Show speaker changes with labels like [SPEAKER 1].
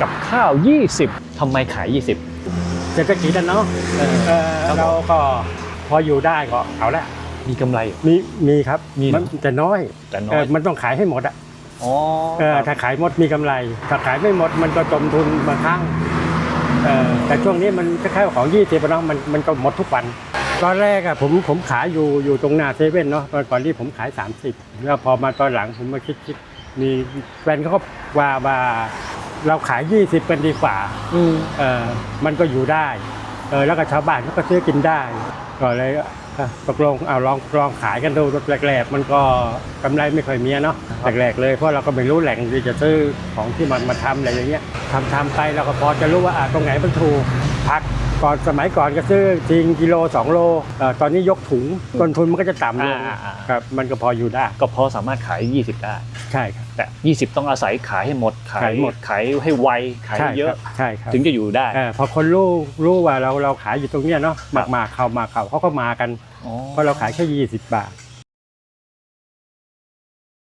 [SPEAKER 1] กับข้าว 20 ทำไมขาย 20
[SPEAKER 2] เศรษฐกิจนะเนาะ
[SPEAKER 1] เออ
[SPEAKER 2] เออ
[SPEAKER 1] ครับผม
[SPEAKER 2] เราก็พออยู่ได้ก็เอาละ
[SPEAKER 1] มีกำไร
[SPEAKER 2] มีมีครับ
[SPEAKER 1] มีเหรอ
[SPEAKER 2] นแต่น้อย
[SPEAKER 1] แต่น้อ
[SPEAKER 2] เอยอมันต้องขายให้หมดอะ
[SPEAKER 1] อ๋อ
[SPEAKER 2] เออถ้าขายหมดมีกำไร ถ้าขายไม่หมดมันก็จมทุนบางครั้งเออแต่ช่วงนี้มันคล้ายๆของยี่สิบเนาะมันมันก็หมดทุกวัน ตอนแรกอะผมผมขายอยู่อยู่ตรงหน้าเซเว่นเนาะตอนก่อนที่ผมขาย 30 แล้วพอมาตอนหลังผมมาคิดคิดมีแฟนเขาก็ว่าว่า เราขาย 20 เป็นดีกว่า
[SPEAKER 1] อืม
[SPEAKER 2] เออมันก็อยู่ได้เออแล้วก็ชาวบ้านเขาก็ซื้อกินได้ก็เลยอะตกลงเอาลองลองขายกันดูแรกๆมันก็กำไรไม่ค่อยมีอะเนาะแรกๆเลยเพราะเราก็ไม่รู้แหล่งที่จะซื้อของที่มันมาทำอะไรอย่างเงี้ยทำทำไปเราก็พอจะรู้ว่าอะตรงไหนมันถูกพัก ก่อนสมัยก่อนก็ซื้อจริงกิโลสองโลเอ่อตอนนี้ยกถุงต้นทุนมันก็จะต่ำลง
[SPEAKER 1] อ่าอ่า
[SPEAKER 2] ครับมันก็พออยู่ได้
[SPEAKER 1] ก็พอสามารถขาย 20 ได้
[SPEAKER 2] ใช่ครับ
[SPEAKER 1] แต่ 20 ต้องอาศัยขายให้หมดขาย
[SPEAKER 2] ขายหมด
[SPEAKER 1] ขายให้ไวขาย
[SPEAKER 2] ใช่
[SPEAKER 1] ให้เย
[SPEAKER 2] ค
[SPEAKER 1] อะ
[SPEAKER 2] รับใช่ครับ
[SPEAKER 1] ถึงจะอยู่ได้
[SPEAKER 2] เออพอคนรู้รู้ว่าเราเราขายอยู่ตรงเนี้ยเนาะ
[SPEAKER 1] ครับ
[SPEAKER 2] มากๆเข้ามาเขาเขาก็มากัน
[SPEAKER 1] อ๋อ
[SPEAKER 2] เพราะเราขายแค่20 บาท